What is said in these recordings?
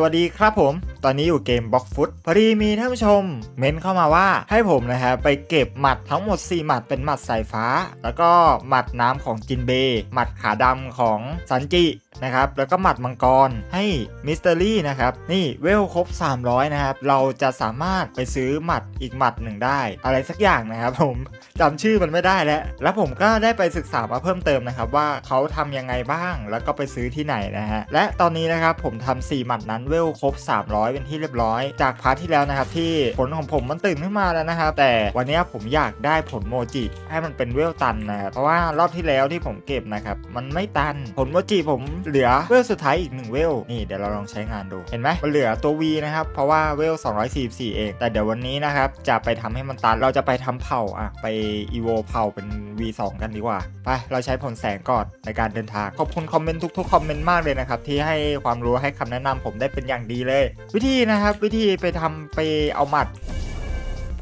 สวัสดีครับผมตอนนี้อยู่เกมบล็อกฟุตพอดีมีท่านผู้ชม เม้นเข้ามาว่าให้ผมนะฮะไปเก็บหมัดทั้งหมด 4 หมัดเป็นหมัดสายฟ้า แล้วก็หมัดน้ำของจินเบย์หมัดขาดำของซันจินะครับแล้วก็หมัดมังกรให้มิสเตอรี่นะครับนี่เวลครบ 300 นะครับ เราจะสามารถไปซื้อหมัดอีกหมัดหนึ่งได้ อะไรสักอย่างนะครับผมจำชื่อมันไม่ได้แล้ว แล้วผมก็ได้ไปศึกษามาเพิ่มเติมนะครับ ว่าเขาทำยังไงบ้างแล้วก็ไปซื้อที่ไหนนะฮะและตอนนี้นะครับผมทำ4หมัดนั้นเวลครบ 300เป็นที่เรียบร้อย จากพาร์ทที่แล้วนะครับที่ผลของผมมันตื่นขึ้นมาแล้วนะครับ แต่วันนี้ผมอยากได้ผลโมจิให้มันเป็นเวลตันนะครับเพราะว่ารอบที่แล้วที่ผมเก็บนะครับมันไม่ตันผลโมจิผมเหลือเวลสุดท้ายอีกหนึ่งเวลนี่เดี๋ยวเราลองใช้งานดูเห็นไหมมันเหลือตัว V นะครับเพราะว่าเวล244 เอง แต่เดี๋ยววันนี้นะครับจะไปทำให้มันตันเราจะไปทำเผาอะไปอีโวเผาเป็น V2 กันดีกว่าไปเราใช้ผลแสงก่อนในการเดินทางขอบคุณคอมเมนต์ทุกๆคอมเมนต์มากเลยนะครับที่ให้ความรู้ให้คำแนะนำผมได้เป็นอย่างดีเลย วิิธีนะครับ วิธีไปทำไปเอาหมัด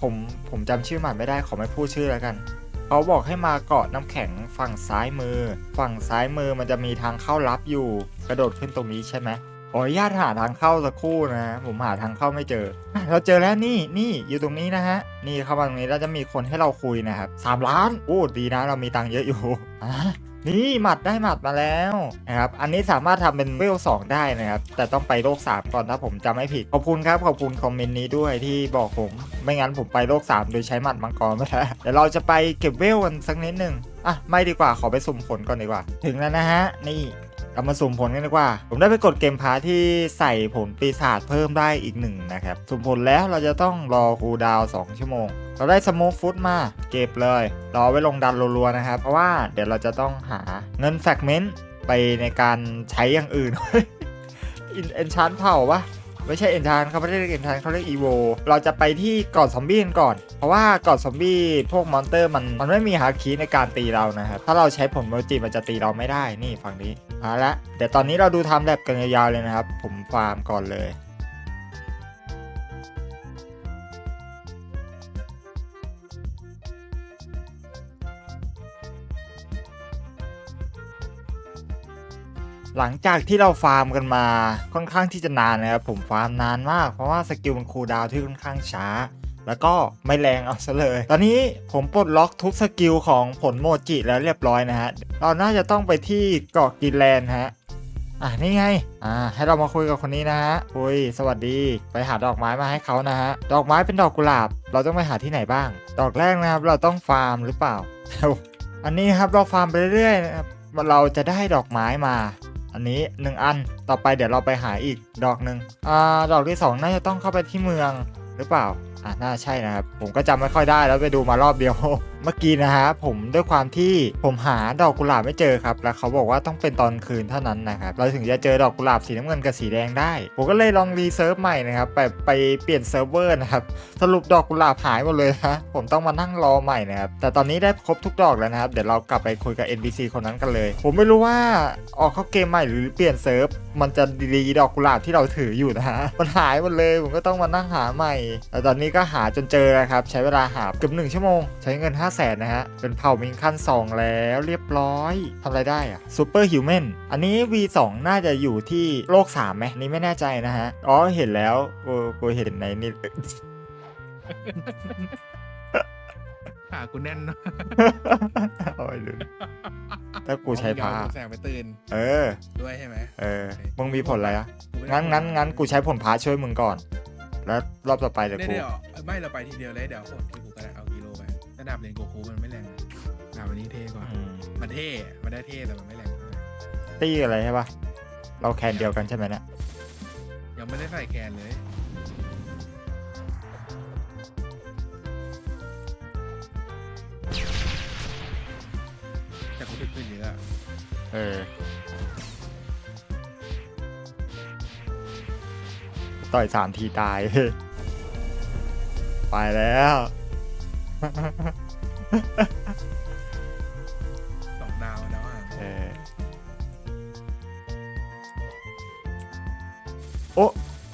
ผมผมจำชื่อหมัดไม่ได้ขอไม่พูดชื่อแล้วกันเขาบอกให้มาเกาะน้ำแข็งฝั่งซ้ายมือ ฝั่งซ้ายมือมันจะมีทางเข้าลับอยู่ กระโดดขึ้นตรงนี้ใช่ไหมขออนุญาตหาทางเข้าสักครู่นะผมหาทางเข้าไม่เจอ เราเจอแล้วนี่นี่อยู่ตรงนี้นะฮะ นี่เข้ามาตรงนี้แล้วจะมีคนให้เราคุยนะครับสามล้านโอ้ดีนะเรามีตังค์เยอะอยู่อะ นี่หมัดได้หมัดมาแล้วนะครับ อันนี้สามารถทำเป็นเวลสองได้นะครับ แต่ต้องไปโลกสามก่อนถ้าผมจำไม่ผิด ขอบคุณครับ ขอบคุณคอมเมนต์นี้ด้วยที่บอกผม ไม่งั้นผมไปโลก3โดยใช้หมัดมังกรไม่ได้เดี๋ยวเราจะไปเก็บเวลกันสักนิดหนึ่งอะ ไม่ดีกว่า ขอไปสุ่มผลก่อนดีกว่า ถึงแล้วนะฮะ นี่ เอามาสุ่มผลกันดีกว่า ผมได้ไปกดเกมพาที่ใส่ผลปีศาจเพิ่มได้อีกหนึ่งนะครับ สุ่มผลแล้วเราจะต้องรอคูดาว2ชั่วโมง เราได้สโมกฟุตมา เก็บเลย รอไว้ลงดันรัวๆนะครับ เพราะว่าเดี๋ยวเราจะต้องหาเงินแฟกเมนต์ไปในการใช้อย่างอื่นอินเอนชานเผ่าปะ ไม่ใช่เอ็นทานเขาไม่ได้เรียกเอนทานเขาเรียกอีโวเราจะไปที่เกาะซอมบี้กันก่อน เพราะว่าเกาะซอมบี้พวกมอนเตอร์มันมันไม่มีฮาคีในการตีเรานะครับถ้าเราใช้ผลโมจิมันจะตีเราไม่ได้นี่ฝั่งนี้เอาละเดี๋ยวตอนนี้เราดูทำแลบกันยาวๆเลยนะครับ ผมฟาร์มก่อนเลย หลังจากที่เราฟาร์มกันมาค่อนข้างที่จะนานนะครับผมฟาร์มนานมากเพราะว่าสกิลมันคูลดาวที่ค่อนข้างช้า แล้วก็ไม่แรงเอาซะเลย ตอนนี้ผมปลดล็อกทุกสกิลของผลโมจิแล้วเรียบร้อยนะฮะเราน่าจะต้องไปที่เกาะกินแลนฮะอะนี่ไง อ่า ให้เรามาคุยกับคนนี้นะฮะ คุย สวัสดี ไปหาดอกไม้มาให้เขานะฮะ ดอกไม้เป็นดอกกุหลาบ เราต้องไปหาที่ไหนบ้าง ดอกแรกนะครับ เราต้องฟาร์มหรือเปล่า อันนี้ครับเราฟาร์มไปเรื่อยๆนะครับ เราจะได้ดอกไม้มา อันนี้ 1 อัน ต่อไปเดี๋ยวเราไปหาอีกดอกหนึ่งอ่าดอกที่ 2 น่าจะต้องเข้าไปที่เมืองหรือเปล่า อ่าน่าใช่นะครับ ผมก็จำไม่ค่อยได้แล้วไปดูมารอบเดียว เมื่อกี้นะฮะผมด้วยความที่ผมหาดอกกุหลาบไม่เจอครับแล้วเขาบอกว่าต้องเป็นตอนคืนเท่านั้นนะครับเราถึงจะเจอดอกกุหลาบสีน้ำเงินกับสีแดงได้ ผมก็เลยลองรีเซิร์ฟใหม่นะครับไปไปเปลี่ยนเซิร์ฟเวอร์นะครับสรุปดอกกุหลาบหายหมดเลยนะผมต้องมานั่งรอใหม่นะครับแต่ตอนนี้ได้ครบทุกดอกแล้วนะครับเดี๋ยวเรากลับไปคุยกับ NPC คนนั้นกันเลย ผมไม่รู้ว่าออกเข้าเกมใหม่หรือเปลี่ยนเซิร์ฟมันจะดีดอกกุหลาบที่เราถืออยู่นะฮะมันหายหมดเลย ผมก็ต้องมานั่งหาใหม่แต่ตอนนี้ก็หาจนเจอแล้วครับใช้เวลาหาเกือบหนึ่งชั่วโมง ใช้เงิน 50แสนนะฮะ เป็นเผ่ามิงขั้น 2 แล้วเรียบร้อยทำอะไรได้อะซูเปอร์ฮิวแมนอันนี้ V2 น่าจะอยู่ที่โลก3ไหมอันนี่ไม่แน่ใจนะฮะ อ๋อเห็นแล้วกูกูเห็นในนี่ขากูแน่นเนอะโอ้ยลืมถ้ากูใช้พาเอแสงไปตื่น เออ ด้วยใช่ไหมเออ มึงมีผลอะไรอะกูไม่ได้งั้นงั้นงั้นกูใช้ผลพาช่วยมึงก่อน แล้วรอบต่อไปเดี๋ยวเดี๋ยวกูเดี๋ยวไม่เราไปทีเดียวเลยเดี๋ยวผลที่กูก็ได้เอา กิโลไประดับเลนโกคูมันไม่แรงนะดาบวันนี้เท่กว่าอืมมันเท่มันได้เท่แต่มันไม่แรงเท่าไหร่ตี้อะไรใช่ปะเราแคนเดียวกันใช่ไหมเนี่ยยังไม่ได้ใส่แกนเลย แต่กูดึกขึ้นเยอะอะเออต่อยสามทีตาย ไปแล้ว สองดาวดาวห่างเออโอ้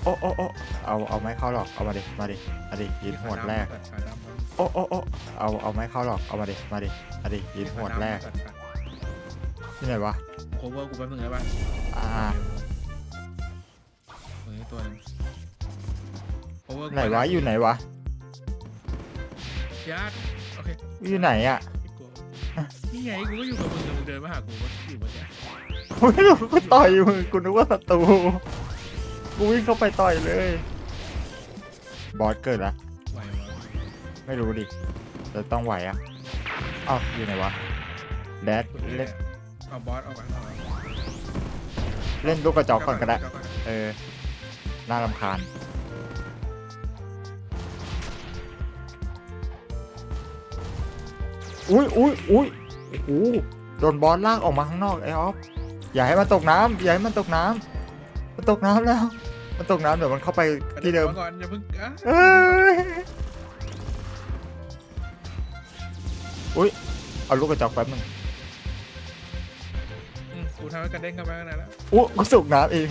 โอ้โอ้โอ้เอาเอาไม้เข้าหรอกเอามาดิมาดิมาดิยินหวดแรกขาดำครับโอ้โอ้โอ้เอาเอาไม้เข้าหรอกเอามาดิมาดิมาดิยินหวดแรกขาดำที่ไหนวะโคเวอร์กูแป๊บนึงได้ปะอ่าเฮ้ยตัวหนึง Over ไหนวะอยู่ไหนวะ ยัดโอเคอยู่ไหนอะไม่กลัวนี่ไงกูก็อยู่กับมึงแต่มึงเดินมาหากูก็อยู่เมื่อกี้ไม่รู้กูต่อยมึงกูนึกว่าศัตรูกูวิ่งเข้าไปต่อยเลย บอสเกิดละไหววะไม่รู้ดิแต่ต้องไหวอะอ้าวอยู่ไหนวะแดดกูนี่แหเล่นละเอาบอสออกมาหน่อยเล่นลูกกระจอกก่อนก็ได้ เออน่ารำคาญ อุ้ยอุ้ยอุ้ยโอ้โหโดนบอสลากออกมาข้างนอกไอ้ออฟอย่าให้มันตกน้ำอย่าให้มันตกน้ำมันตกน้ำแล้ว มันตกน้ำเดี๋ยวมันเข้าไปที่เดิมอาก่อนอย่าเพิ่งอะเอ้ยอุ้ยเอาลูกกระจอกแป๊บหนึงอืมกูทำให้กระเด้งเข้าไปข้างในแล้วอู้กูสูกน้ำเอง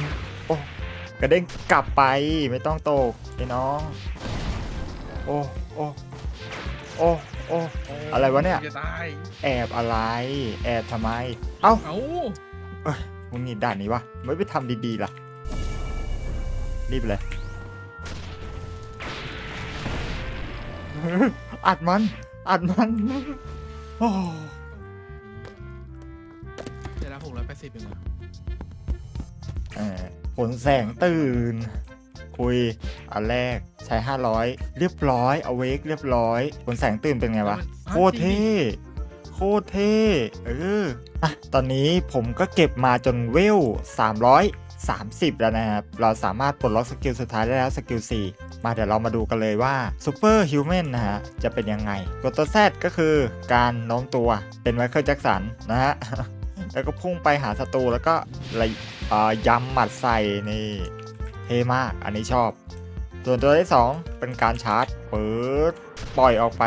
โอ้กระเด้งกลับไปไม่ต้องตกไอ้น้อง โอ้โอ้โอ้ โอ้อะไรวะเนี่ย จะตายแอบอะไร แอบทำไม เอ้าเอ้ามึงนี่ด่านนี้วะไม่ไปทำดีๆล่ะ รีบเลย อัดมัน อัดมัน โอ้เดี๋ยวละหกร้อยแปดสิบเองเหรอเอ่อผลแสงตื่น คุย อันแรกใช้ 500 เรียบร้อยเอาเวกเรียบร้อยผลแสงตื่นเป็นไงวะ โคตรเท่โคตรเท่เอออะตอนนี้ผมก็เก็บมาจนเวล 330 แล้วนะครับ เราสามารถปลดล็อกสกิลสุดท้ายได้แล้วสกิล 4 มาเดี๋ยวเรามาดูกันเลยว่าซูเปอร์ฮิวแมนนะฮะ จะเป็นยังไงกดตัว Z ก็คือการโน้มตัวเป็นไมเคิลแจ็คสันนะฮะ แล้วก็พุ่งไปหาศัตรูแล้วก็ระเอ่อยำหมัดใส่นี่เท่มากอันนี้ชอบ ส่วนตัวที่ 2 เป็นการชาร์จเปิดปล่อยออกไป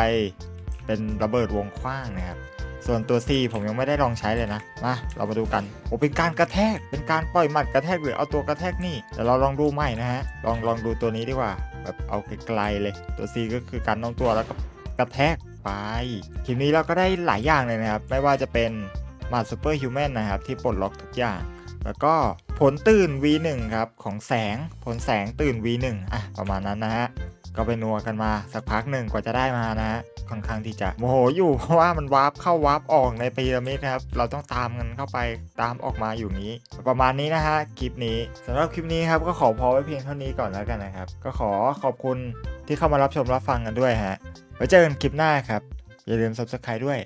เป็นระเบิดวงกว้างนะครับ ส่วนตัว C ผมยังไม่ได้ลองใช้เลยนะ มาเรามาดูกันโอ้เป็นการกระแทก เป็นการปล่อยหมัดกระแทกหรือเอาตัวกระแทกนี่เดี๋ยวเราลองดูใหม่นะฮะ ลองลองดูตัวนี้ดีกว่า แบบเอาไกลๆเลย ตัว C ก็คือการน้มตัวแล้วก็กระแทกไปคลิปนี้เราก็ได้หลายอย่างเลยนะครับ ไม่ว่าจะเป็นหมัดซูเปอร์ฮิวแมนนะครับที่ปลดล็อกทุกอย่าง แล้วก็ ผลตื่น V1 ครับของแสงผลแสงตื่น V1 อะประมาณนั้นนะฮะก็ไปนัวกันมาสักพักหนึ่งกว่าจะได้มานะฮะค่อนข้างที่จะโมโหอยู่เพราะว่ามันวาร์ปเข้าวาร์ปออกในพีระมิดนะครับ เราต้องตามกันเข้าไปตามออกมาอยู่นี้ ประมาณนี้นะฮะคลิปนี้สำหรับคลิปนี้ครับก็ขอพอไว้เพียงเท่านี้ก่อนแล้วกันนะครับ ก็ขอขอบคุณที่เข้ามารับชมรับฟังกันด้วยฮะไว้เจอกันคลิปหน้าครับ อย่าลืม subscribe ด้วย